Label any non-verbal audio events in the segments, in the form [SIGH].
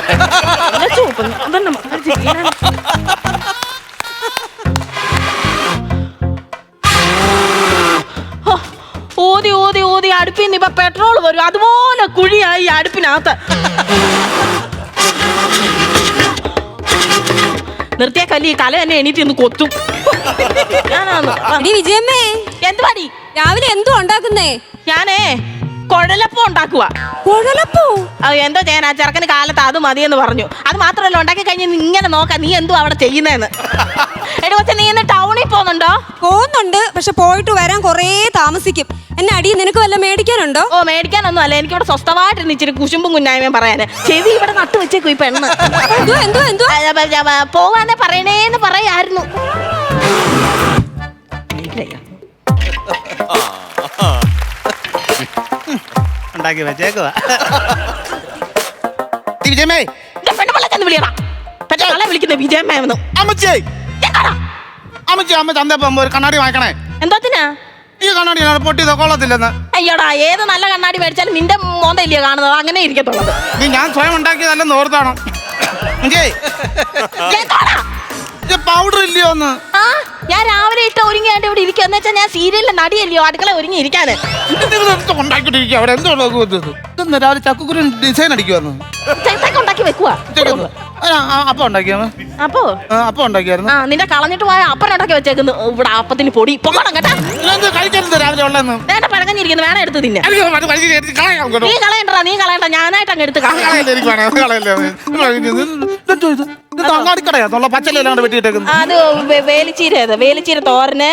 [LAUGHS] ചുവപ്പ് അതന്നെ മക്കൾ ചെയ്യാനാണ് ഊതി ഊതി ഊതി അടുപ്പിൽ നിന്ന് ഇപ്പൊ പെട്രോൾ വരും. അതുപോലെ കുഴിയായി അടുപ്പിനകത്ത്. നിർത്തിയ കല്ലി കല തന്നെ എണീറ്റ് നിന്ന് കൊത്തും. ഞാനാണ്. വിജയമ്മേ. എന്ത് പടി രാവിലെ എന്തോ ഉണ്ടാക്കുന്നേ? ഞാനേ കുഴലപ്പം ഉണ്ടാക്കുക കുഴലപ്പോ? എന്തോ ഞാൻ ആ ചെറുക്കന് കാലത്ത് അത് മതിയെന്ന് പറഞ്ഞു. അത് മാത്രമല്ല ഉണ്ടാക്കി കഴിഞ്ഞ് നീ ഇങ്ങനെ നോക്കാം നീ എന്തോ അവിടെ ചെയ്യുന്നതെന്ന് എടി കൊച്ചെ നീ ഇന്ന് ടൗണിൽ പോകുന്നുണ്ടോ? പോകുന്നുണ്ട് പക്ഷെ പോയിട്ട് വരാൻ കുറേ താമസിക്കും. എന്നെ അടി നിനക്ക് വല്ല മേടിക്കാനുണ്ടോ? ഓ മേടിക്കാനൊന്നും അല്ല. എനിക്ക് ഇവിടെ സ്വസ്ഥമായിട്ടിരുന്ന് ഇച്ചിരി കുശുമ്പും കുഞ്ഞായ്മയും പറയാന്. ചെവി ഇവിടെ നട്ടു വെച്ചേക്കും ഈ പെണ്ണ്. എന്തോ എന്തോ എന്തോ പോവാന്നെ പറയണേന്ന് പറയായിരുന്നു. ഉണ്ടാക്കി വെച്ചേക്കുവാ. വിജയമേ. എന്റെ പെണ്ണുപിള്ള ചെന്ന് വിളിയടാ. പെണ്ണുകളെ വിളിക്കുന്ന വിജയമ്മയെന്ന് അമ്മച്ചേ. എന്താടാ അമ്മച്ചി അമ്മ ചന്തപ്പോ ഒരു കണ്ണാടി വാങ്ങിക്കണേ. എന്തോത്തിനാ ഈ കണ്ണാടി പൊട്ടിയതോ കൊള്ളത്തില്ലെന്ന്. അയ്യോടാ ഏത് നല്ല കണ്ണാടി മേടിച്ചാലും നിന്റെ മോന്തയില്ലയോ കാണുന്നത്? അങ്ങനെ ഇരിക്കത്തുള്ളത്. ഇത് ഞാൻ സ്വയം ഉണ്ടാക്കിയതല്ലെന്ന് ഓർത്താണോ. അമ്മച്ചേ. എന്താടാ ഇത് പൗഡർ ഇല്ലയോന്ന്? ആ ഞാൻ രാവിലെ ഇട്ട ഒരുങ്ങിയാണ്ട് ഇവിടെ ഇരിക്കുക എന്ന് വെച്ചാൽ ഞാൻ സീരിയലിലെ നടിയല്ലയോ? അടുക്കള ഒരുങ്ങി ഇരിക്കാന് നിങ്ങൾ എന്തോ ഉണ്ടാക്കിട്ടിരിക്കുക അവിടെ എന്തോ ഇതെന്ന് രാവിലെ ചക്കുക്കുരു ഡിസൈൻ അടിക്കുവായിരുന്നു? ചെറുതൊക്കെ ഉണ്ടാക്കി വെക്കുക അപ്പം ഉണ്ടാക്കിയാ അപ്പോ? അപ്പം ഉണ്ടാക്കിയായിരുന്നു. ആ നിന്റെ കളഞ്ഞിട്ട് പോയ അപ്പനുണ്ടാക്കി വെച്ചേക്കുന്നു. ഇവിടെ അപ്പത്തിന് പൊടി. പോകണം കേട്ടാ. ഇതെന്ത് കഴിക്കരുത് രാവിലെ ഉള്ളതെന്ന്? വേണ്ട പഴകഞ്ഞിരിക്കുന്നു വേണം എടുത്ത് തിന്നെ. എനിക്ക് അത് കഴിച്ച് കളയാം കേട്ടോ. നീ കളയണ്ടടാ നീ കളയണ്ട. ഞാനായിട്ട് അങ്ങ് എടുത്ത് കളയാം. കളയല്ലേ എനിക്ക് വേണം, അത് കളയല്ലേ. ഇതെന്തോ ഇത്? ഇത് അങ്ങാടിക്കടയാ? നുള്ള പച്ചലെല്ലാം വെട്ടിയിട്ടേക്കുന്നത്. അത് വേ- വേലിച്ചീര അത് വേലിച്ചീര തോരന്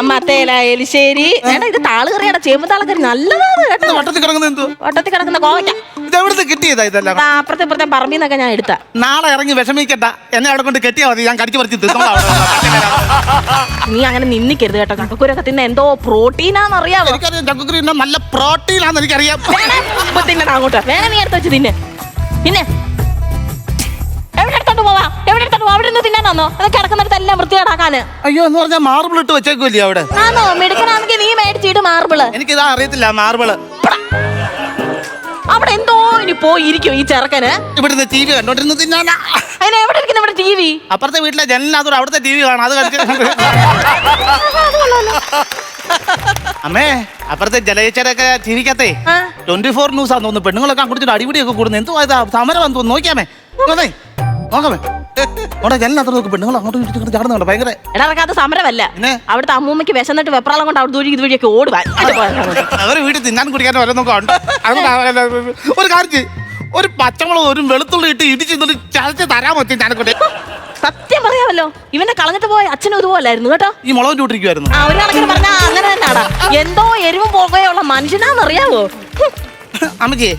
മത്തേല എലിശ്ശേരി. വേണ്ട ഇത് താളുകറിയുടെ ചേമ്പ് താളുകറി നല്ലതാണ് കേട്ടോ. ഇത് വട്ടത്തിൽ കിടക്കുന്നത് എന്തോ വട്ടത്തിൽ കിടക്കുന്ന കോവയ്ക്ക. ഇത് എവിടുന്ന് കിട്ടിയതാ ഇതെല്ലാം? അപ്പുറത്തെ ഇപ്പുറത്തെ പറമ്പിൽ നിന്നൊക്കെ ഞാൻ എടുത്ത. നാളെ ഇറങ്ങി വിഷമിക്കണ്ട. എന്നെ അവിടെ കൊണ്ട് കെട്ടിയാ മതി. ഞാൻ കടിച്ചു പറിച്ച് തിന്നോളാം അവിടെ നിന്ന്. നീ അങ്ങനെ നിന്നിക്കരുത് കേട്ടോ. ചക്കക്കുരൊക്കെ തിന്ന എന്തോ പ്രോട്ടീനാന്നറിയാവോ? എനിക്കറിയാം. ചക്കുക്കുരു ഇന്ന നല്ല പ്രോട്ടീൻ ആണെന്ന് എനിക്കറിയാം ഇപ്പൊ അങ്ങോട്ട്. വേണേ നീ എടുത്ത് വെച്ച് തിന്നെ. പിന്നെ എവിടെ എടുത്തോണ്ട് പോവാ? എവിടെ എടുത്തോണ്ട് പോവാ അവിടെ നിന്ന് തിന്നാനോ അത് കിടക്കുന്നിടത്തെല്ലാം വൃത്തികേടാക്കാന്. അയ്യോ എന്ന് പറഞ്ഞാൽ മാർബിൾ ഇട്ട് വെച്ചേക്കില്ലേ അവിടെ? ആണോ മിടുക്കനാണെങ്കിൽ നീ മേടിച്ചിട്ട് മാർബിൾ. എനിക്കിതാ അറിയത്തില്ല മാർബിൾ. അവിടെ എന്തോ ഇനി പോയിരിക്കും ഈ ചെറുക്കന്? ഇവിടുന്ന് ടി വി കണ്ടോണ്ടിരുന്നത് തിന്നാനാ അതിന് എവിടെ ഇരിക്കുന്നു നമ്മുടെ ടി വി അപ്പുറത്തെ വീട്ടിലെ ജനലിനകത്തോടെ അവിടുത്തെ ടി വി കാണാം. അത് കളിച്ച് അമ്മേ അപ്പുറത്തെ ജലയച്ചരൊക്കെ ടിവിക്കത്തെ ആ. ട്വന്റി ഫോർ ന്യൂസ് ആണെന്ന് തോന്നുന്നു. പെണ്ണുങ്ങളൊക്കെ കുടിച്ചിട്ട് അടിപിടിയൊക്കെ കൂടുന്നു. എന്തോ സമരം തോന്നുന്നു. നോക്കിയാമേ നോക്കമേ അവിടെ ജനലിനകത്തോട് നോക്ക് പെണ്ണുങ്ങൾ അങ്ങോട്ടും ഇങ്ങോട്ടും ചാടുന്നുണ്ട് ഭയങ്കര എടാ അതൊക്കെ അത് സമരമല്ല. പിന്നെ? അവിടുത്തെ അമ്മൂമ്മയ്ക്ക് വിശന്നിട്ട് വെപ്രാളം കൊണ്ട് അവിടെ ദൂരി ഇതുവഴിയൊക്കെ ഓടുവാൻ അവർ വീട്ടിൽ തിന്നാൻ കുടിക്കാനും ഓരോന്നൊക്കെ ഉണ്ട്. അതുകൊണ്ട് അവരെല്ലാം ഒരു കാര്യം ചെയ്യ്. ഒരു പച്ചമുളക് ഒരു വെളുത്തുള്ളി ഇട്ട് ഇടിച്ച് ഇന്നിട്ട് ചതച്ച് തരാൻ പറ്റും ഞാനൊക്കെ സത്യം പറയാമല്ലോ. ഇവനെ കളഞ്ഞിട്ട് പോയ അച്ഛനും ഇതുപോലായിരുന്നു കേട്ടോ. ഈ മുളക് ചൂട്ടിരിക്കുമായിരുന്നു ആ ഒരു കണക്കിന് പറഞ്ഞാ അങ്ങനെ തന്നെയാടാ. എന്തോ എരിവും പോകുകയുള്ള മനുഷ്യനാന്നറിയാവോ ഹും. അമ്മച്ചി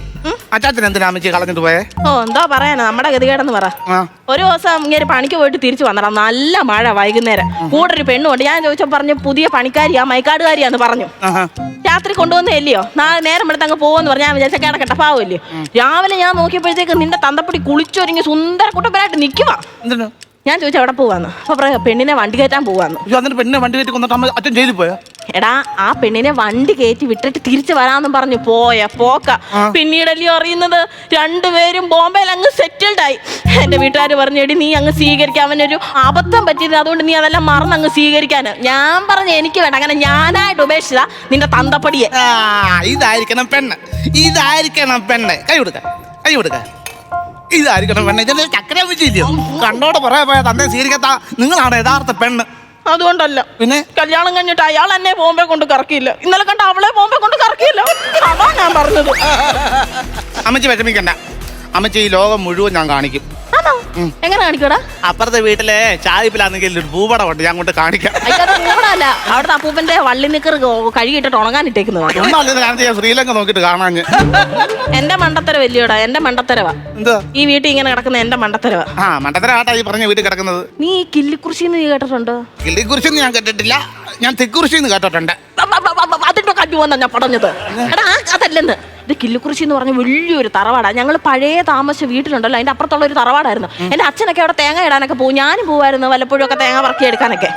അച്ചാച്ചൻ എന്തിനാ അമ്മച്ചി കളഞ്ഞിട്ട് പോയേ? ഓ എന്തോ പറയാനാ. നമ്മുടെ ഗതികേടെന്ന് പറ. ആ. ഒരു ദിവസം ഇങ്ങനെ പണിക്ക് പോയിട്ട് തിരിച്ചു വന്നടാ. നല്ല മഴ വൈകുന്നേരം. കൂടെ ഒരു പെണ്ണുണ്ട്. ഞാൻ ചോദിച്ചോ പറഞ്ഞു പുതിയ പണിക്കാരിയാ മൈക്കാടുകാരിയാന്ന് പറഞ്ഞു. ആഹാ. രാത്രി കൊണ്ടുവന്നല്ലയോ നാളെ നേരം എടുത്ത് അങ്ങ് പോകുമെന്ന് പറഞ്ഞാൽ ഞാൻ വിചാരിച്ച കിടക്കട്ട പാവല്ലേ രാവിലെ ഞാൻ നോക്കിയപ്പോഴത്തേക്ക് നിന്റെ തന്തപ്പൊടി കുളിച്ചൊരുങ്ങി സുന്ദര കുട്ടപ്പനായിട്ട് നിൽക്കുവാ എന്തിനു? ഞാൻ ചോദിച്ചു എവിടെ പോവാന്ന്? അപ്പൊ പറയാ പെണ്ണിനെ വണ്ടി കയറ്റാൻ പോവാന്ന്. അയ്യോ എന്നിട്ട് പെണ്ണിനെ വണ്ടി കയറ്റി കൊന്നിട്ട് അമ്മ അച്ഛൻ ജയിലിൽ പോയോ? എടാ ആ പെണ്ണിനെ വണ്ടി കയറ്റി വിട്ടിട്ട് തിരിച്ചു വരാന്നും പറഞ്ഞു. പോയ പോക്ക. പിന്നീടല്ലയോ അറിയുന്നത്? രണ്ടുപേരും ബോംബെയിൽ അങ്ങ് സെറ്റിൽഡ് ആയി എന്റെ വീട്ടുകാർ പറഞ്ഞു എടി നീ അങ്ങ് സ്വീകരിക്കാൻ അവനൊരു അബദ്ധം പറ്റിയത്. അതുകൊണ്ട് നീ അതെല്ലാം മറന്ന് അങ്ങ് സ്വീകരിക്കാൻ. ഞാൻ പറഞ്ഞു എനിക്ക് വേണ്ട. അങ്ങനെ ഞാനായിട്ട് ഉപേക്ഷിച്ച നിന്റെ തന്തപ്പടിയെ. ഇതായിരിക്കണം പെണ്ണ്. ഇതായിരിക്കണം പെണ്ണ്. കൈ കൊടുക്ക കൈ കൊടുക്ക. ഇതായിരിക്കണം പെണ്ണ്. ഇതിന്റെ ചക്കര വെച്ചില്ലയോ കണ്ടോടെ പറയാ പോയ തന്നെ സ്വീകരിക്കാത്ത നിങ്ങളാണ് യഥാർത്ഥ പെണ്ണ്. അതുകൊണ്ടല്ല. പിന്നെ? കല്യാണം കഴിഞ്ഞിട്ട് അയാൾ എന്നെ ബോംബെ കൊണ്ട് കറക്കിയില്ല. ഇന്നലെ കണ്ട അവളെ ബോംബെ കൊണ്ട് കറക്കിയില്ല. അതാ ഞാൻ പറഞ്ഞത്. അമ്മച്ചി വിഷമിക്കണ്ട. അമ്മച്ചി ഈ ലോകം മുഴുവൻ ഞാൻ കാണിക്കും. എങ്ങനെ കാണിക്കൂടാ അപ്പുറത്തെ വീട്ടിലെ ചായപ്പിലാണെങ്കിൽ ഒരു ഭൂപടം ഉണ്ട് ഞാൻ കൊണ്ട് കാണിക്കാം. കൂടല്ല അവിടുത്തെ അപ്പൂപ്പന്റെ വള്ളി നിക്കർ കഴുകിയിട്ടിട്ട് ഉണങ്ങാനിട്ടേക്കുന്നത് ഒന്നാലും ഞാൻ ചെയ്യാം ശ്രീലങ്ക നോക്കിയിട്ട് കാണാഞ്ഞ്. എന്റെ മണ്ടത്തര വലിയോടാ എന്റെ മണ്ടത്തരവാ. എന്താ? ഈ വീട്ടിൽ ഇങ്ങനെ കിടക്കുന്ന എന്റെ മണ്ടത്തരവാ. ആ മണ്ടത്തര ആട്ടാ ഈ പറഞ്ഞ വീട്ടിൽ കിടക്കുന്നത്. നീ ഈ കില്ലിക്കുറിശി നീ കേട്ടിട്ടുണ്ടോ? കിള്ളിക്കുറിശൊന്നും ഞാൻ കേട്ടിട്ടില്ല. ഞാൻ തെക്കുറിശിന്ന് കേട്ടിട്ടുണ്ട് അതിന്റെ കണ്ടു അ- അ- അതിന്റെ കല്ലുവന്നാ ഞാൻ പറഞ്ഞത്. എടാ അതല്ലെന്ന്. ഇത് കില്ലുക്കുറിശി എന്ന് പറഞ്ഞ വലിയൊരു തറവാടാ. ഞങ്ങൾ പഴയ താമസ വീട്ടിലുണ്ടല്ലോ അതിന്റെ അപ്പുറത്തുള്ള ഒരു തറവാടായിരുന്നു. എന്റെ അച്ഛനൊക്കെ അവിടെ തേങ്ങ ഇടാനൊക്കെ പോകും. ഞാനും പോവായിരുന്നു വല്ലപ്പോഴും ഒക്കെ തേങ്ങ പറക്കി എടുക്കാനൊക്കെ.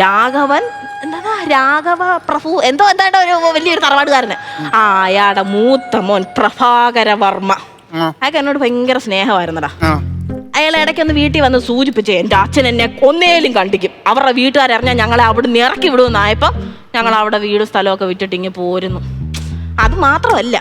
രാഘവൻ എന്താ രാഘവ പ്രഭു എന്തോ എന്താണ്ട് ഒരു വലിയൊരു തറവാടുകാരന്. ആ അയാളുടെ മൂത്ത മോൻ പ്രഭാകര വർമ്മ. അയാൾക്ക് എന്നോട് ഭയങ്കര സ്നേഹമായിരുന്നടാ. അയാൾ ഇടയ്ക്കൊന്ന് വീട്ടിൽ വന്ന് സൂചിപ്പിച്ചേ എന്റെ അച്ഛൻ എന്നെ ഒന്നേലും കണ്ടിക്കും. അവരുടെ വീട്ടുകാരറിഞ്ഞാൽ ഞങ്ങളെ അവിടെ നിന്ന് ഇറക്കി വിടുമെന്നായപ്പോൾ ഞങ്ങൾ അവിടെ വീടും സ്ഥലമൊക്കെ വിട്ടിട്ട് ഇങ്ങനെ പോരുന്നു. അത് മാത്രമല്ല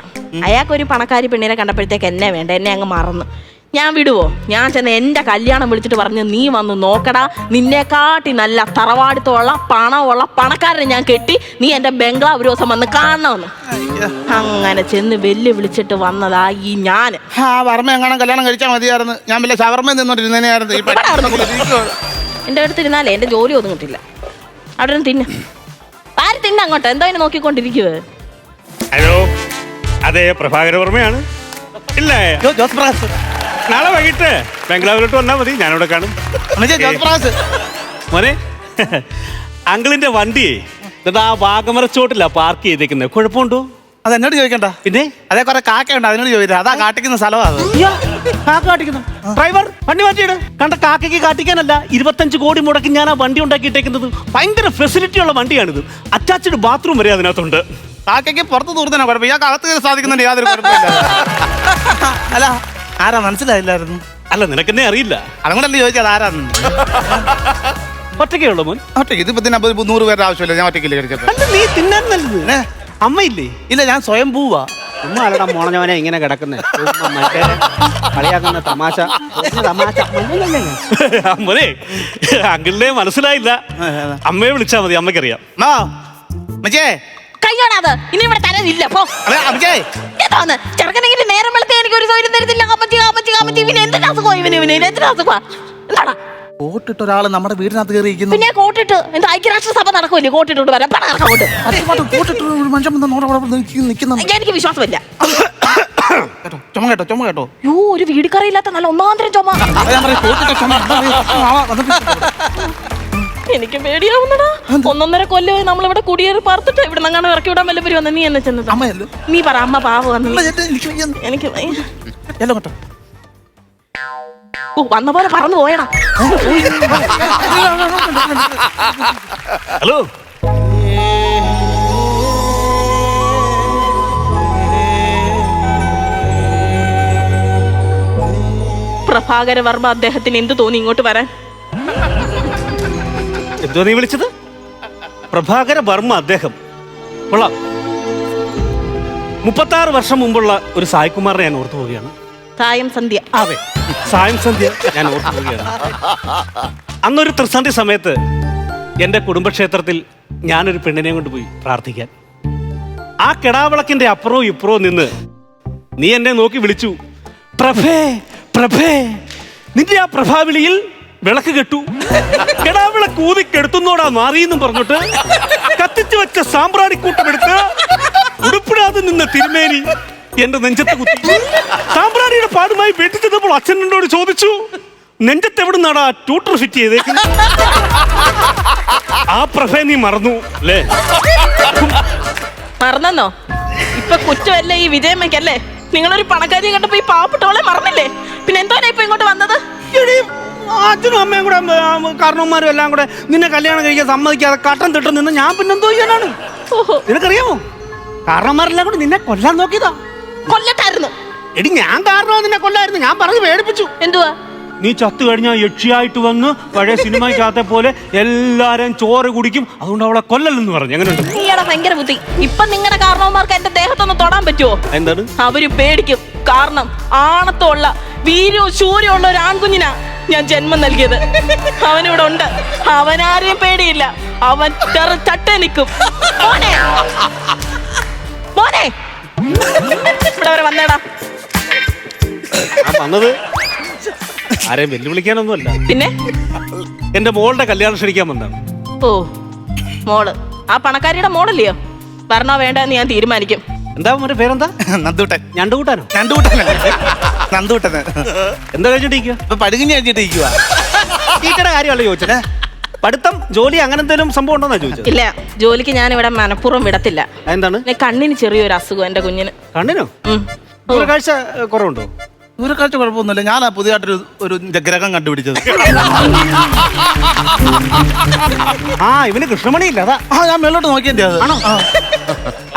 അയാൾക്കൊരു പണക്കാരി പെണ്ണിനെ കണ്ടപ്പോഴത്തേക്ക് എന്നെ വേണ്ട എന്നെ അങ്ങ് മറന്നു. ഞാൻ വിടുവോ? ഞാൻ ചെന്ന് എന്റെ കല്യാണം വിളിച്ചിട്ട് പറഞ്ഞു നീ വന്ന് നോക്കടാ. നിന്നെക്കാട്ടി നല്ല തറവാടിത്തമുള്ള പണമുള്ള പണക്കാരനെ ഞാൻ കെട്ടി നീ എന്റെ ബംഗ്ലാവ് ഒരു ദിവസം വന്ന് കാണണമെന്ന് അങ്ങനെ ചെന്ന് വെല്ലു വിളിച്ചിട്ട് വന്നതാ ഈ ഞാൻ ആ വർമ്മ എങ്ങനെ കല്യാണം കഴിച്ചാൽ മതിയായിരുന്നു. ഞാൻ വല്ല ഷവർമ്മ നിന്നോണ്ടിരുന്നേനായിരുന്നു ഈ പ- എന്റെ അടുത്തിരുന്നാലേ എന്റെ ജോലി ഒതുങ്ങിട്ടില്ല അവിടെ നിന്ന് തിന്ന. ആര് തിന്ന അങ്ങോട്ട്? എന്തോ അതിനെ നോക്കിക്കൊണ്ടിരിക്കുവേ? ഹലോ അതെ പ്രഭാകര വർമ്മയാണ്. ഇല്ലേ. ജോസ് പ്രകാശ്. നാളെ വൈകിട്ട് ബംഗ്ലാവിലോട്ട് വന്നാൽ മതി ഞാനിവിടെ കാണും. മോനെ അങ്കിളിന്റെ വണ്ടിയെ എന്നിട്ട് ആ വാഗമരച്ചോട്ടില്ല പാർക്ക് ചെയ്തേക്കുന്നത് കുഴപ്പമുണ്ടോ? അത് എന്നോട് ചോദിക്കണ്ട. പിന്നെ? അതേ കുറെ കാക്കയുണ്ട് അതിനോട് ചോദിച്ചത് അതാ കാട്ടിക്കുന്ന സ്ഥലമാണ് കാക്ക കാട്ടിക്കുന്നു. ഡ്രൈവർ വണ്ടി മാറ്റിയിട്. കണ്ട കാക്കയ്ക്ക് കാട്ടിക്കാനല്ല ഇരുപത്തഞ്ച് കോടി മുടക്കി ഞാൻ ആ വണ്ടി ഉണ്ടാക്കിയിട്ടേക്കുന്നത്. ഭയങ്കര ഫെസിലിറ്റി ഉള്ള വണ്ടിയാണിത്. അറ്റാച്ച്ഡ് ബാത്റൂം വരെ അതിനകത്തുണ്ട്. കാക്കയ്ക്ക് പുറത്ത് തൂർത്തന്നെ കുഴപ്പം ഇയാൾക്ക് അകത്ത് സാധിക്കുന്നുണ്ട് യാതൊരു കുഴപ്പമില്ല. [LAUGHS] അല്ല ആരാ മനസ്സിലായില്ലായിരുന്നു? അല്ല നിനക്കെന്നെ അറിയില്ല. അതുകൊണ്ടല്ലേ ചോദിച്ചത് ആരാന്ന്? ഒറ്റയ്ക്കേ ഉള്ളൂ മോൻ. ഒറ്റയ്ക്ക് ഇതിപ്പോ തന്നെ അമ്പത് നൂറ് പേരുടെ ആവശ്യമില്ല. ഞാൻ ഒറ്റയ്ക്കില്ല കഴിച്ചത്? അല്ല നീ തിന്നാൻ നല്ലത്? അമ്മയില്ലേ? ഇല്ല ഞാൻ സ്വയം പൂവാ. ചുമ്മാ അല്ലടാ മോണഞ്ഞവനെ ഇങ്ങനെ കിടക്കുന്നേ. ചുമ്മാ മറ്റേ കളിയാക്കുന്ന തമാശ. ചുമ്മാ തമാശ. മോനെ അങ്കിളിനെ മനസ്സിലായില്ല. അമ്മയെ വിളിച്ചാ മതി അമ്മയ്ക്കറിയാം. മാ മച്ചേ കയ്യോടാത് ഇനി ഇവിടെ തരാനില്ല പോ. ചെറുക്കനെങ്കിലും നേരം വെളുത്തേ എനിക്ക് ഒരു സൗകര്യം തരുന്നില്ല. അമ്മച്ചി അമ്മച്ചി അമ്മച്ചി ഇവന് എന്തിനാ അസുഖം? ഇവന് ഇവന് എന്തിനാ അസുഖം? എന്താടാ? കോട്ടിട്ട് ഒരാൾ നമ്മുടെ വീടിനകത്ത് കയറിയിരിക്കുന്നു. പിന്നെ കോട്ടിട്ട് എന്താ ഐക്യരാഷ്ട്ര സഭ നടക്കുമല്ലേ വരാം. കോട്ടിട്ട് ഒരു മനുഷ്യൻ നിൽക്കുന്നുണ്ട് എനിക്ക് വിശ്വാസമില്ല. കേട്ടോ ചുമ കേട്ടോ ചുമ കേട്ടോ. യോ ഒരു വീടിക്കറിയില്ലാത്ത നല്ല ഒന്നാന്തരം ചുമ. എനിക്ക് പേടിയാവുന്നടാ. ഒന്നൊന്നര കൊല്ലമായി നമ്മളിവിടെ കുടിയേറി പാർത്തിട്ട് ഇവിടെ നിന്നാണ് ഇറക്കി വിടാൻ വല്ല വന്ന നീ എന്നെ ചെന്നത്. അമ്മയല്ലോ നീ പറ അമ്മ പാവ എനിക്ക് ഓ വന്ന പോലെ പറന്നു പോയടാ. ഹലോ. പ്രഭാകര വർമ്മ അദ്ദേഹത്തിന് എന്ത് തോന്നി ഇങ്ങോട്ട് വരാൻ? എന്തോ നീ വിളിച്ചത്? പ്രഭാകര വർമ്മ അദ്ദേഹം. കൊള്ളാം. മുപ്പത്താറ് വർഷം മുമ്പുള്ള ഒരു സായ്കുമാറിനെ ഞാൻ ഓർത്തു പോവുകയാണ്. സന്ധ്യ. അതെ സായം സന്ധ്യ ഞാൻ ഓർത്തു പോവുകയാണ്. അന്നൊരു ത്രിസന്ധി സമയത്ത് എന്റെ കുടുംബക്ഷേത്രത്തിൽ ഞാനൊരു പെണ്ണിനെ കൊണ്ടുപോയി പ്രാർത്ഥിക്കാൻ. ആ കിടാവിളക്കിന്റെ അപ്പുറവും ഇപ്പുറവും നിന്ന് നീ എന്നെ നോക്കി വിളിച്ചു. പ്രഭേ പ്രഭേ നിന്റെ ആ പ്രഭാവിളിയിൽ വിളക്ക് കെട്ടു. കിടാവിളക്ക് ഊതിക്കെടുത്തുന്നോടാ മാറിയെന്നും പറഞ്ഞിട്ട് കത്തിച്ചു വെച്ച സാമ്പ്രാണിക്കൂട്ടമെടുത്ത് ഉടുപ്പിടാതെ നിന്ന് തിരുമേനി എന്റെ നെഞ്ചത്ത് കുത്തി. സാമ്പ്രാണിയുടെ പാടുമായി വീട്ടിൽ ചെന്നപ്പോൾ അച്ഛൻ എന്നോട് ചോദിച്ചു നെഞ്ചത്ത് എവിടെ നിന്നാടാ ട്യൂട്ടർ ഫിറ്റ് ചെയ്തേക്കുന്നത് ആ പ്രഭേ നീ മറന്നു. അല്ലേ മറന്നോ? ഇപ്പൊ കുറ്റമല്ലേ ഈ വിജയമ്മയ്ക്കല്ലേ? നിങ്ങളൊരു പണക്കാരിയെ കണ്ടപ്പോ ഈ പാവപ്പെട്ടവളെ മറന്നില്ലേ? പിന്നെ എന്തോനാ ഇപ്പൊ ഇങ്ങോട്ട് വന്നത്? അച്ഛനും അമ്മയും കൂടെ കാരണവന്മാരും എല്ലാം കൂടെ നിന്നെ കല്യാണം കഴിക്കാൻ സമ്മതിക്കാതെ കട്ടൻ തിട്ടം നിന്ന് ഞാൻ പിന്നെന്തോ ചെയ്യാനാണ്? നിനക്കറിയാമോ? കാരണവന്മാരെല്ലാം കൂടെ നിന്നെ കൊല്ലാൻ നോക്കിയതാ. കൊല്ലട്ടായിരുന്നു. എടി ഞാൻ കാരണമാണ് നിന്നെ കൊല്ലായിരുന്നു. ഞാൻ പറഞ്ഞു പേടിപ്പിച്ചു. എന്തുവാ? നീ ചത്തു കഴിഞ്ഞാൽ യക്ഷിയായിട്ട് വന്ന് പഴയ സിനിമയ്ക്കകത്തെ പോലെ എല്ലാരും ചോറ് കുടിക്കും. അതുകൊണ്ട് അവളെ കൊല്ലല്ലെന്ന് പറഞ്ഞു. എങ്ങനെയുണ്ട്? നീയുടെ ഭയങ്കര ബുദ്ധി. ഇപ്പൊ നിങ്ങളുടെ കാരണവന്മാർക്ക് എന്റെ ദേഹത്തൊന്ന് തൊടാൻ പറ്റുമോ എന്താണ്? അവർ പേടിക്കും. കാരണം ആണത്തുള്ള വീര്യവും ശൂര്യവും ഉള്ള ഒരു ആൺകുഞ്ഞിനാ ഞാൻ ജന്മം നൽകിയത്. അവനിവിടെ ഉണ്ട്. അവനാരെയും പേടിയില്ല. അവൻ ചട്ട നിൽക്കും മോനെ. മോനെ. ഇവിടെ വരെ വന്നേടാ. ഞാൻ വന്നത്? ആരെയും വെല്ലുവിളിക്കാനൊന്നുമല്ല. പിന്നെ? എന്റെ മോളുടെ കല്യാണം ക്ഷണിക്കാൻ വന്നതാണ്. ഓ മോൾ. ആ പണക്കാരിയുടെ മോളല്ലയോ വരണോ വേണ്ടെന്ന് ഞാൻ തീരുമാനിക്കും. എന്താ മോന്റെ പേരെന്താ? നന്ദൂട്ടൻ. ഞണ്ട് കൂട്ടാനോ നന്ദൂട്ടനല്ലേ നന്ദൂട്ടന് എന്താ കഴിച്ചിട്ടിരിക്കുക ഇപ്പൊ പടുകിഞ്ഞ് കഴിഞ്ഞിട്ടിരിക്കുക ടീച്ചറുടെ കാര്യമല്ല ചോദിച്ചത്. പഠിത്തം ജോലി അങ്ങനെ എന്തെങ്കിലും സംഭവം ഉണ്ടോന്നാ ചോദിച്ചത്? ഇല്ല ജോലിക്ക് ഞാൻ ഇവിടെ മനഃപൂർവം വിടത്തില്ല. എന്താണ്? പിന്നെ കണ്ണിന് ചെറിയൊരു അസുഖം എന്റെ കുഞ്ഞിന്. കണ്ണിനോ? ഉം. ദൂരക്കാഴ്ച കുറവുണ്ടോ? ദൂരക്കാഴ്ച കുഴപ്പമൊന്നുമില്ല. ആ പുതിയതായിട്ടൊരു ഒരു ഗ്രഹം കണ്ടുപിടിച്ചത്. ആ ഇവന് കൃഷ്ണമണി ഇല്ല അതാ. ആ ഞാൻ മേലോട്ട് നോക്കിയേ അത്. ആണോ?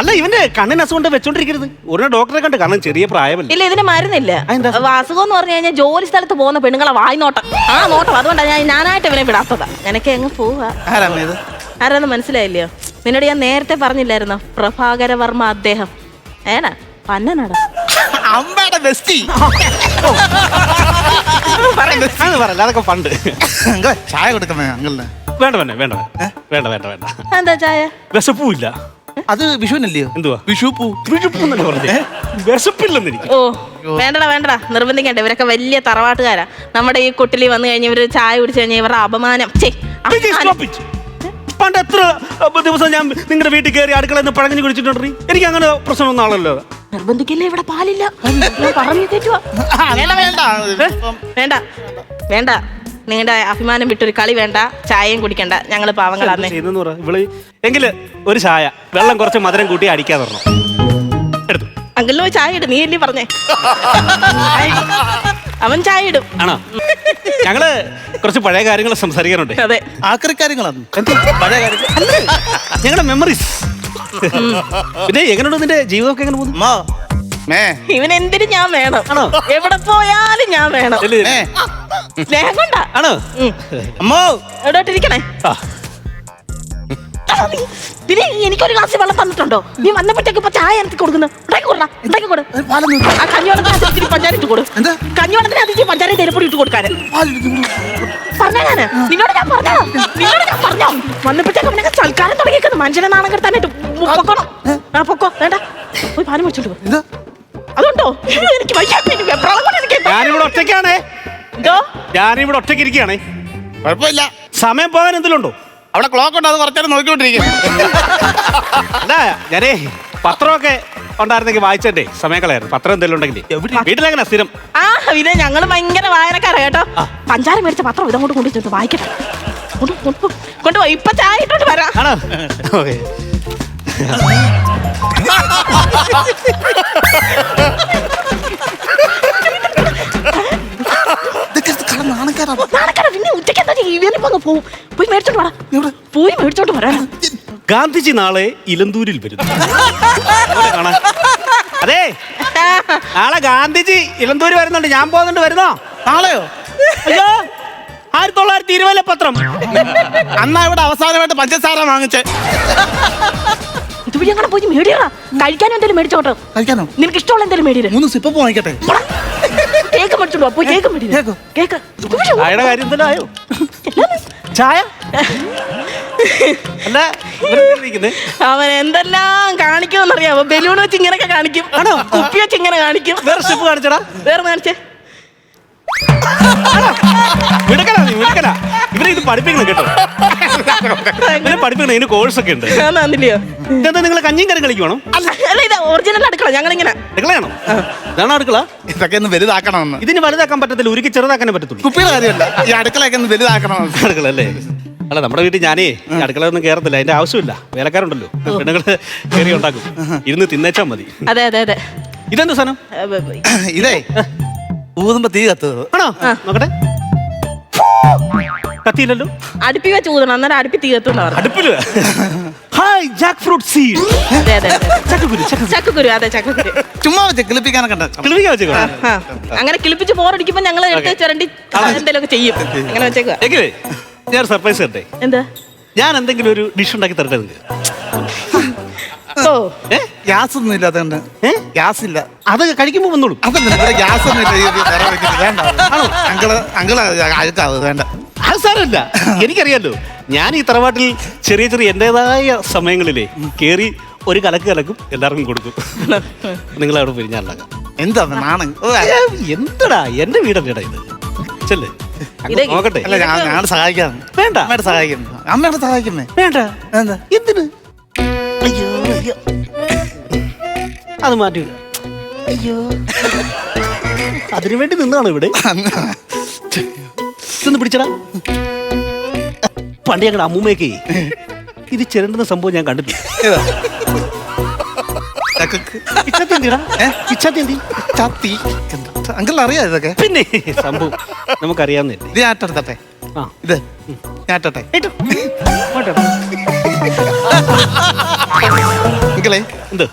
അല്ല ഇവന്റെ കണ്ണിന് അസുഖം കൊണ്ട് വെച്ചോണ്ടിരിക്കരുത്. ഒരു ഡോക്ടറെ കണ്ട് കാരണം ചെറിയ പ്രായമല്ല. ഇല്ല ഇതിന് മരുന്നില്ല. അതെന്താ? അസുഖം എന്ന് പറഞ്ഞു കഴിഞ്ഞാൽ ജോലി സ്ഥലത്ത് പോകുന്ന പെണ്ണുങ്ങളെ വായി നോട്ടം ആ നോട്ടം. അതുകൊണ്ടാണ് ഞാൻ ഞാനായിട്ട് ഇവനെ വിടാത്തതാ. നിനക്ക് എങ്ങ് പോവാ. ആരാമ്മ ഇത്? ആരാന്ന് മനസ്സിലായില്ലയോ? നിന്നോട് ഞാൻ നേരത്തെ പറഞ്ഞില്ലായിരുന്നോ? പ്രഭാകര വർമ്മ അദ്ദേഹം ഏനാ പന്നനട അമ്മയുടെ ബെസ്റ്റി അത് പറയല്ല അതൊക്കെ പണ്ട്. അങ്കിളെ ചായ കൊടുക്കണേ അങ്കിളിന്. വേണ്ട വേണ്ട വേണ്ട. വേണ്ട വേണ്ട വേണ്ട. എന്താ ചായ? വിശപ്പുമില്ല അത് വിഷുവിനല്ലയോ? എന്തുവാ? വിഷുപ്പൂ. പൂ വിഴുപ്പെന്നല്ലേ പറഞ്ഞേ. വിശപ്പില്ലെന്ന് എനിക്ക്. ഓ വേണ്ടടാ വേണ്ടടാ. നിർബന്ധിക്കണ്ട ഇവരൊക്കെ വലിയ തറവാട്ടുകാരാ. നമ്മുടെ ഈ കുട്ടിലി വന്നു കഴിഞ്ഞ ഇവർ ചായ കുടിച്ചു കഴിഞ്ഞാൽ ഇവരുടെ അപമാനം. ചേ പണ്ട് എത്ര ദിവസം ഞാൻ നിങ്ങളുടെ വീട്ടിൽ കയറി അടുക്കളയിൽ നിന്ന് പഴഞ്ഞു കുടിച്ചിട്ടുണ്ട് എനിക്ക് അങ്ങനെ പ്രശ്നമൊന്നും ആളല്ലോ നിർബന്ധിക്കില്ലേ? ഇവിടെ പാലില്ല. ഞാൻ പറഞ്ഞു വേണ്ട വേണ്ട. വേണ്ട. വേണ്ട. നിങ്ങളുടെ അഭിമാനം വിട്ടൊരു കളി വേണ്ട. ചായയും കുടിക്കണ്ട. ഞങ്ങൾ പാവങ്ങളാണ് ചെയ്യുന്നെന്ന് പറ. ഇവൾ എങ്കിൽ ഒരു ചായ. വെള്ളം കുറച്ച് മധുരം കൂട്ടി അടിക്കാൻ പറഞ്ഞു. എടുത്തു. അങ്കിളിന് ചായ ഇടും. നീ അല്ലേ പറഞ്ഞേ? അവൻ ചായ ഇടും. ആണോ? ഞങ്ങൾ കുറച്ച് പഴയ കാര്യങ്ങൾ സംസാരിക്കാനുണ്ട്. അതെ. ആക്രി കാര്യങ്ങളാണ് പഴയ കാര്യങ്ങൾ ഞങ്ങളുടെ മെമ്മറീസ് പിന്നെ എങ്ങനെയുണ്ട് നിന്റെ ജീവിതമൊക്കെ എങ്ങനെ പോകുന്നു? അമ്മ മേ. ഇവൻ എന്തിനും ഞാൻ വേണം? ആണോ? എവിടെ പോയാലും ഞാൻ വേണം. മേ. സ്നേഹം കൊണ്ടാ. ആണോ? ഉം. അമ്മോ. എവിടോട്ടിരിക്കണേ ആ, പിന്നെ എനിക്കൊരു ഗ്ലാസ് വെള്ളം തന്നിട്ടുണ്ടോ? നീ വന്നപ്പോഴത്തേക്ക് ഇപ്പൊ ചായ എനിക്ക് കൊടുക്കുന്നു. ഉണ്ടാക്കി കൊടുടാ. ഉണ്ടാക്കി കൊടു. പാലൊന്നും ആ കഞ്ഞിവെള്ളത്തിന് അതിരി പഞ്ചാര ഇട്ട് കൊടു. എന്താ? കഞ്ഞിവെള്ളത്തിന് അതിരി പഞ്ചാര തേരപ്പൊടി ഇട്ട് കൊടുക്കാൻ പറഞ്ഞ ഞാൻ? നിന്നോട് ഞാൻ പറഞ്ഞോ? നിന്നോട് ഞാൻ പറഞ്ഞോ? വന്നപ്പോഴത്തേക്ക് അവനൊക്കെ സൽക്കാരം തുടങ്ങിയേക്കുന്നു. മനുഷ്യനെ നാണം കെടുത്താനായിട്ട് പൊക്കണം. ആ പൊക്കോ. വേണ്ട. പോയി പാലം മേടിച്ചോണ്ട് അതുണ്ടോ? എനിക്ക്? ഞാനിവിടെ ഒറ്റയ്ക്കാണേ. എന്തോ? ഞാനിവിടെ ഒറ്റയ്ക്ക് ഇരിക്കുകയാണേ. കുഴപ്പമില്ല. സമയം പോകാൻ എന്തെങ്കിലുണ്ടോ അവിടെ ക്ലോക്ക് ഉണ്ട് അത് കുറച്ചേരം നോക്കിക്കൊണ്ടിരിക്കും. അല്ല ഞാനേ പത്രമൊക്കെ ഉണ്ടായിരുന്നെങ്കിൽ വായിച്ചേ സമയം കളയായിരുന്നു പത്രം എന്തെങ്കിലും ഉണ്ടെങ്കിൽ. വീട്ടിലെങ്ങനെ സ്ഥിരം? ആ ഇത് ഞങ്ങൾ ഭയങ്കര വായനക്കാരാ കേട്ടോ. പഞ്ചാരം മേടിച്ച പത്രം ഇതങ്ങോട്ട് കൊണ്ടുവച്ചിട്ട് വായിക്കട്ടെ. കൊണ്ട് കൊണ്ട് കൊണ്ടുപോയി. ഇപ്പൊ ചായ വരാം. ആണോ? [LAUGHS] ഓക്കെ [LAUGHS] ഇവനിപ്പോ അങ്ങ് പോവും പോയി മേടിച്ചോണ്ട് പോയി മേടിച്ചോണ്ട് വരാം ഗാന്ധിജി നാളെ ഇലന്തൂരിൽ വരുന്നു. കാണാൻ. അതെ. നാളെ ഗാന്ധിജി ഇലന്തൂര് വരുന്നുണ്ട്. ഞാൻ പോകുന്നുണ്ട്. വരുന്നോ? നാളെയോ? അയ്യോ. ആയിരത്തി തൊള്ളായിരത്തി ഇരുപതിലെ പത്രം. അന്നാ ഇവിടെ അവസാനമായിട്ട് പഞ്ചസാര വാങ്ങിച്ചേ. ഇതുവഴി അങ്ങനെ പോയി മേടിയറാ കഴിക്കാനും എന്തെങ്കിലും മേടിച്ചോട്ടോ. കഴിക്കാനോ? നിനക്ക് ഇഷ്ടമുള്ള എന്തെങ്കിലും മേടിയില്ല? മൂന്ന് സിപ്പ് വാങ്ങിക്കട്ടെ. കേക്ക് മേടിച്ചോണ്ട് വാ പോയി കേക്ക് മേടിയില്ല കേക്കോ? കേക്ക് ചായയുടെ കാര്യം തന്നെ ആയോ? എല്ലാന്ന്. ചായ? അല്ല ഇരിക്കുന്നെ? അവൻ എന്തെല്ലാം കാണിക്കുമെന്നറിയാമോ ബലൂൺ വെച്ച് ഇങ്ങനെയൊക്കെ കാണിക്കും. ആണോ? കുപ്പി വെച്ച് ഇങ്ങനെ കാണിക്കും. വേറെ സ്റ്റെപ്പ് കാണിച്ചടാ. വേറെ കാണിച്ചേ. വിടുക്കല നീ വിടുക്കല ഇവരെ ഇത് പഠിപ്പിക്കണം കേട്ടോ. ഇവരെ പഠിപ്പിക്കണം ഇതിന് കോഴ്സ് ഒക്കെ ഉണ്ട്. ആന്നില്ലയോ ഇതെന്താ നിങ്ങൾ കഞ്ഞിയും കറി കളിക്കുവാണോ? അല്ല അല്ല ഇത് ഒറിജിനൽ അടുക്കള ഞങ്ങളിങ്ങനെ. അടുക്കളയാണോ? ഇതാണ് അടുക്കള? ഇതൊക്കെ ഒന്ന് വലുതാക്കണമെന്ന്. ഇതിന് വലുതാക്കാൻ പറ്റത്തില്ല ഉരുക്കി ചെറുതാക്കാനേ പറ്റത്തുള്ളൂ. കുപ്പിയുടെ കാര്യമല്ല ഈ അടുക്കളയൊക്കെ ഒന്ന് വലുതാക്കണമെന്ന്. [LAUGHS] അടുക്കള അല്ലേ അല്ല നമ്മുടെ വീട്ടിൽ ഞാനേ ഈ അടുക്കള ഒന്നും കയറത്തില്ല അതിന്റെ ആവശ്യമില്ല. വേലക്കാരുണ്ടല്ലോ പെണ്ണുങ്ങൾ കയറി ഉണ്ടാക്കും. ഇരുന്ന് തിന്നേച്ചാ മതി. അതെ അതെ അതെ. ഇതെന്താ സാധനം? ഏ, ബ- ബ- ഇതേ ഊതുമ്പോ തീ കത്തുന്നത്. ആണോ? നോക്കട്ടെ. കത്തിയില്ലല്ലോ. അടുപ്പി വെച്ച് ഊതണം. അന്നേരം അടുപ്പി തീർത്തു പറഞ്ഞു അടുപ്പിൽ. ഹായ് ജാക്ക് ഫ്രൂട്ട് സീഡ് അതെ അതെ അതെ. ചക്കക്കുരു ചക്കക്കുരു. ചക്കക്കുരു അതെ ചക്കക്കുരു. ചുമ്മാ വെച്ച് കിളിപ്പിക്കാനൊക്കെ വെച്ചേക്കോ ആ, അങ്ങനെ കിളിപ്പിച്ച് പോറടിക്കുമ്പോ ഞങ്ങൾ എടുത്ത് ചിരണ്ടി എന്തെങ്കിലുമൊക്കെ ചെയ്യും. അങ്ങനെ വെച്ചേക്കുക എങ്കിലേ ഞാൻ സർപ്രൈസ് തരട്ടെ? എന്താ? ഞാൻ എന്തെങ്കിലും ഒരു ഡിഷ് ഉണ്ടാക്കി തരട്ടെ നിങ്ങൾക്ക് ഓ. ഏ? ഗ്യാസ് ഒന്നും ഇല്ലാത്തതുകൊണ്ട്? ഗ്യാസ് ഇല്ല അത് കഴിക്കുമ്പോൾ വന്നോളൂ. അതല്ല ഇവിടെ ഗ്യാസ് ഒന്നും ഇല്ല. ഈ വിറക് വെക്കുന്നത്. വേണ്ട. അങ്കിൾ അങ്കിൾ അഴുക്കാവ് വേണ്ട. അത് സാരമില്ല എനിക്കറിയാലോ. ഞാൻ ഈ തറവാട്ടിൽ ചെറിയ ചെറിയ എന്റെതായ സമയങ്ങളിലേ കയറി ഒരു കലക്ക് കലക്കും എല്ലാവർക്കും കൊടുക്കും. നിങ്ങൾ അവിടെ പോയി ഞാൻ ഉണ്ടാക്കാം എന്താ നാണ്? എന്തടാ? എന്റെ വീടല്ലേടാ ഇത്? ചെല്ലേ. നോക്കട്ടെ അല്ല ഞാൻ സഹായിക്കാം. വേണ്ട. അമ്മയുടെ സഹായിക്കുന്നു അമ്മയുടെ സഹായിക്കുന്നേ. വേണ്ട. എന്താ എന്തിന്? അയ്യോ അയ്യോ. അത് മാറ്റി അയ്യോ. അതിനു വേണ്ടി നിന്നാണ് ഇവിടെ? ഇതൊന്ന് പിടിച്ചടാ. പണ്ട് ഞങ്ങളുടെ അമ്മൂമ്മയൊക്കെ ഇത് ചിരണ്ടുന്ന സംഭവം ഞാൻ കണ്ടിട്ടില്ല അങ്കിൾ അറിയാം ഇതൊക്കെ. പിന്നെ സംഭവം നമുക്കറിയാവുന്നില്ലേ ഇത് ആ. എന്ത്?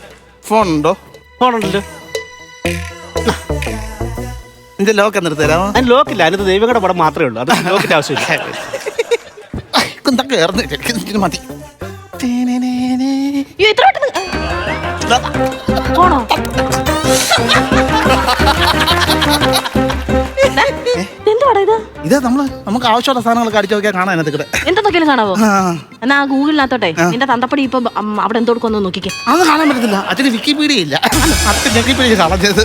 ഫോൺ ഉണ്ടോ? ഫോണുണ്ടല്ലോ എന്റെ ലോക്ക് എന്നിട്ട് തരാമോ? അതിന് ലോക്കില്ല അതിന് ദൈവങ്ങളുടെ പടം മാത്രമേ ഉള്ളൂ. അത് ലോക്കിന്റെ ആവശ്യമില്ല. ഇതിന് മതി. അയ്യോ ഇത്ര പെട്ടെന്ന്. ഇതാ. പോണോ? എന്തുവാടാ ഇത്? ഇത് നമ്മൾ നമുക്ക് ആവശ്യമുള്ള സാധനങ്ങളൊക്കെ അടിച്ചു നോക്കിയാൽ കാണാൻ അതിനകത്ത് കൂടെ എന്തെന്നൊക്കെയും കാണാവോ? ആ, എന്നാ ആ ഗൂഗിളിനകത്തോട്ടെ നിന്റെ തന്തപ്പടി ഇപ്പൊ അം, അവിടെ എന്തോടുക്കൊന്ന് നോക്കിക്കേ. അത് കാണാൻ പറ്റത്തില്ല. അതിന് വിക്കിപീഡിയ ഇല്ല. അത് വിക്കിപീഡിയ കളഞ്ഞത്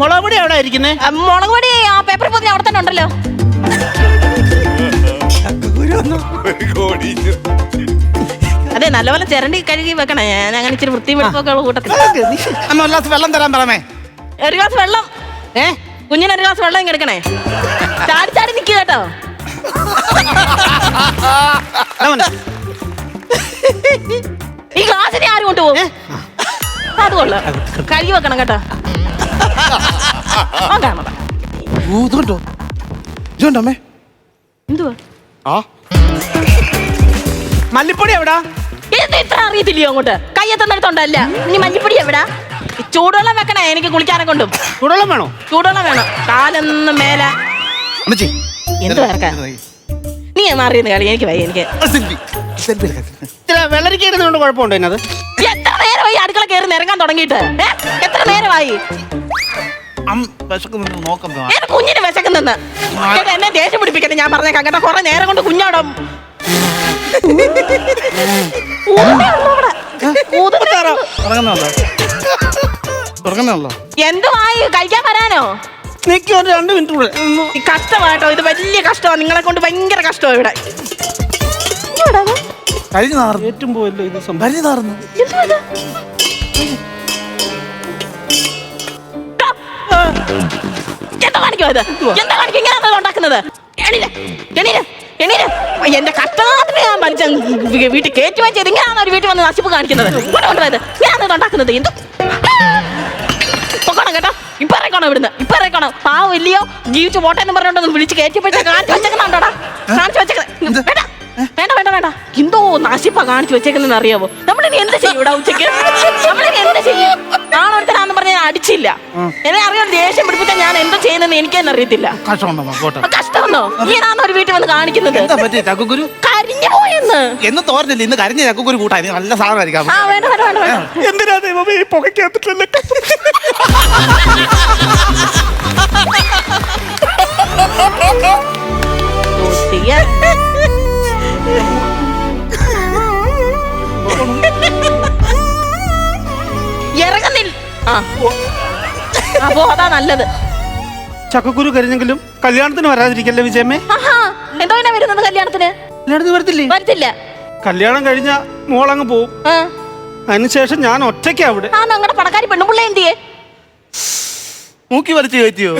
മുളക് പൊടി എവിടെ ഇരിക്കുന്നേ? മുളക് പൊടി ആ പേപ്പർ പൊതി അവിടെ തന്നെ ഉണ്ടല്ലോ. അതെ നല്ലപോലെ ചിരണ്ടി കഴുകി വെക്കണേ. ഞാൻ അങ്ങനെ ഇച്ചിരി വൃത്തി വെളുപ്പൊക്കെ ഉള്ള കൂട്ടത്തിൽ അമ്മ ഒരു ഗ്ലാസ് വെള്ളം തരാൻ പറമേ. ഒരു ഗ്ലാസ് വെള്ളം. ഏ? കുഞ്ഞിന് ഒരു ഗ്ലാസ് വെള്ളം ഇങ്ങ് എടുക്കണേ. ചാടി ചാടി നിൽക്കുക കേട്ടോ. ഈ ഗ്ലാസിനെ ആരും കൊണ്ടുപോകും? അത് കൊള്ളാം. കഴുകി വെക്കണം കേട്ടോ. ഓ ഇതുണ്ടോ ഇതുണ്ടോ അമ്മേ? എന്തുവാ? ആ. മല്ലിപ്പൊടി എവിടാ? ഇത് ഇത്ര അറിയത്തില്ലയോ അങ്ങോട്ട്? കയ്യെത്തുന്നിടത്തോണ്ടല്ല ഇനി മല്ലിപ്പൊടി എവിടാ? ചൂടുവെള്ളം വെക്കണേ എനിക്ക് കുളിക്കാനെ കൊണ്ടും. ചൂടുവെള്ളം വേണോ? ചൂടുവെള്ളം വേണം. കാലൊന്നും മേലെ. അമ്മച്ചി. എന്ത് ഇറക്കാ? നീ മാറിയെന്ന് കളി എനിക്ക് വയ്യ എനിക്ക്. സെൽഫി. സെൽഫി ഇത്ര വെള്ളരിക്ക ഇടുന്നതുകൊണ്ട് കുഴപ്പമുണ്ടോ അതിനകത്ത് എത്ര നേരമായി അടുക്കള കയറി നിരങ്ങാൻ തുടങ്ങിയിട്ട്? ഏ? എത്ര നേരമായി? അം വിശക്കുന്നുണ്ട് നോക്കാം എന്റെ കുഞ്ഞിന് വിശക്കുന്നെന്ന്? കേട്ടോ, എന്നെ ദേഷ്യം പിടിപ്പിക്കട്ടെ ഞാൻ പറഞ്ഞേക്കാം. കേട്ടോ കുറെ നേരം കൊണ്ട് കുഞ്ഞോടും. എന്തുമായി കഴിക്കാൻ വരാനോ? നിക്ക് ഒരു രണ്ട് മിനിറ്റ് കൂടെ. കഷ്ടമാട്ടോ ഇത് വലിയ കഷ്ടമാണ് നിങ്ങളെ കൊണ്ട് ഭയങ്കര കഷ്ടമാണ് ഇവിടെ. കഴിഞ്ഞു നാർന്നു. ഏറ്റവും പോയല്ലോ ഇത് കഴിഞ്ഞു നാർന്നു. എന്താ കാണിക്കുവാ ഇത്? എന്താ കാണിക്കുക ഇങ്ങനെയാണോ ഉണ്ടാക്കുന്നത്? എണീര്, എണീര്, എണീര്. എന്റെ കഷ്ടത്തിന് ഞാൻ മനുഷ്യൻ വീട്ടിൽ കയറ്റി വെച്ചത് ഇങ്ങനെയാണോ ഒരു വീട്ടിൽ വന്ന് നശിപ്പ് കാണിക്കുന്നത്. ഇവിടെ കൊണ്ടുപോയത് ഇങ്ങനെയാണോ ഇത് ഉണ്ടാക്കുന്നത്. എന്ത്? പൊക്കണം കേട്ടോ. ഇപ്പൊ ഇറക്കണം ഇവിടുന്ന്? ഇപ്പൊ ഇറക്കണം? പാവം ഇല്ലയോ? ജീവിച്ചു പോട്ടെ എന്ന് പറഞ്ഞോണ്ടൊന്ന് വിളിച്ച് കയറ്റിയപ്പോഴത്തേക്ക് കാണിച്ചു വെച്ചേക്കുന്നുണ്ടോടാ കാണിച്ചു വെച്ചേക്കുന്നത് വേണ്ട. വേണ്ട വേണ്ട വേണ്ട. എന്തോ നാശിപ്പ കാണിച്ചു വെച്ചേക്കുന്നെന്ന് നമ്മളിനി എന്ത് ചെയ്യും ഇവിടെ ഉച്ചയ്ക്ക്? നമ്മളിനി എന്ത് ചെയ്യും? അടിച്ചില്ല. എന്നെ അറിയാൻ ദേഷ്യം പിടിപ്പിച്ചാൽ ഞാൻ എന്താ ചെയ്യുന്നെന്ന് എനിക്ക് തന്നെ അറിയത്തില്ല കഷ്ടമെന്നോ ഈനാന്ന് ഒരു വീട്ടിൽ വന്ന് കാണിക്കുന്നത്? കരിഞ്ഞു പോയെന്ന്. എന്ന് തോരഞ്ഞില്ല ഇന്ന് കരിഞ്ഞ ചക്കുക്കുരു കൂട്ടായി നല്ല സാധനമായിരിക്കാം ആ വേണ്ട വേണ്ട വേണ്ട വേണ്ട. എന്തിനാ ദൈവമേ ഈ പുകയ്ക്കകത്തിട്ടല്ലേ [LAUGHS] ചെയ്യാൻ. ആ. അപ്പോ അതാ നല്ലത്. ചക്കക്കുരു കരിഞ്ഞെങ്കിലും കല്യാണത്തിന് വരാതിരിക്കല്ലേ വിജയമ്മേ എന്തോ വരുന്നത് കല്യാണത്തിന്? കല്യാണത്തിന് വരത്തില്ലേ? വരത്തില്ല. കല്യാണം കഴിഞ്ഞ മോളങ്ങ് പോവും. അതിനുശേഷം ഞാൻ ഒറ്റയ്ക്കാ അവിടെ. ആ ഞങ്ങളുടെ പണക്കാരി പെണ്ണുപിള്ള എന്തിയെ? മൂക്കി വലിച്ചു കയറ്റിയോ?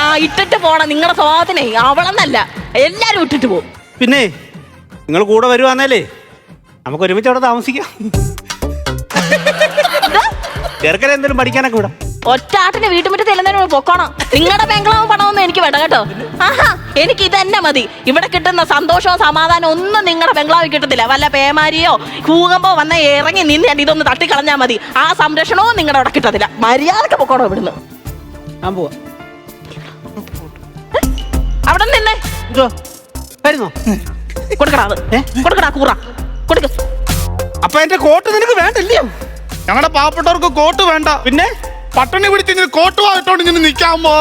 ആ ഇട്ടിട്ട് പോണം. നിങ്ങളുടെ സ്വഭാവത്തിനെ. അവളെന്നല്ല. എല്ലാരും ഇട്ടിട്ട് പോകും പിന്നെ നിങ്ങൾ കൂടെ വരുവാന്നേലേ നമുക്ക് ഒരുമിച്ച് അവിടെ താമസിക്കാം. ചെറുക്കനെ എന്തെങ്കിലും പഠിക്കാനൊക്കെ വിടാം. ഒറ്റാട്ടിന് വീട്ടുമുറ്റത്ത് ചെല്ലുന്നതിന് പൊക്കോണം. നിങ്ങളുടെ ബംഗ്ലാവ് പണമൊന്നും എനിക്ക് വേണ്ട കേട്ടോ. ആഹാ എനിക്ക് ഇതന്നെ മതി. ഇവിടെ കിട്ടുന്ന സന്തോഷവും സമാധാനവും ഒന്നും നിങ്ങളുടെ ബംഗ്ലാവിൽ കിട്ടത്തില്ല. വല്ല പേമാരിയോ ഭൂകമ്പോ വന്ന ഇറങ്ങി നിന്ന് ഞാൻ ഇതൊന്ന് തട്ടിക്കളഞ്ഞാൽ മതി. ആ സംരക്ഷണവും നിങ്ങളുടെ അവിടെ കിട്ടത്തില്ല. മര്യാദയ്ക്ക് പൊക്കോണം ഇവിടുന്ന്. ഞാൻ പോവാ. അവിടെ നിന്നെ. എന്തോ വരുന്നോ? കൊടുക്കടാ അത്. കൊടുക്കടാ കൂറ. കൊടുക്ക. അപ്പൊ എന്റെ കോട്ട് നിനക്ക് വേണ്ടല്ലയോ ഞങ്ങളുടെ പാവപ്പെട്ടവർക്ക് കോട്ട് വേണ്ട. പിന്നെ പട്ടണി പിടിച്ച് ഇങ്ങനെ കോട്ട് വായിട്ടോണ്ട് ഇങ്ങനെ നിൽക്കാമോ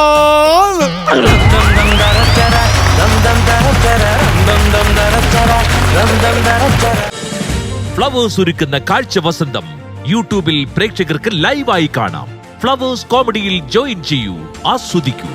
ഫ്ലവേഴ്സ് ഒരുക്കുന്ന കാഴ്ച വസന്തം യൂട്യൂബിൽ പ്രേക്ഷകർക്ക് ലൈവായി കാണാം. ഫ്ലവേഴ്സ് കോമഡിയിൽ ജോയിൻ ചെയ്യൂ. ആസ്വദിക്കൂ.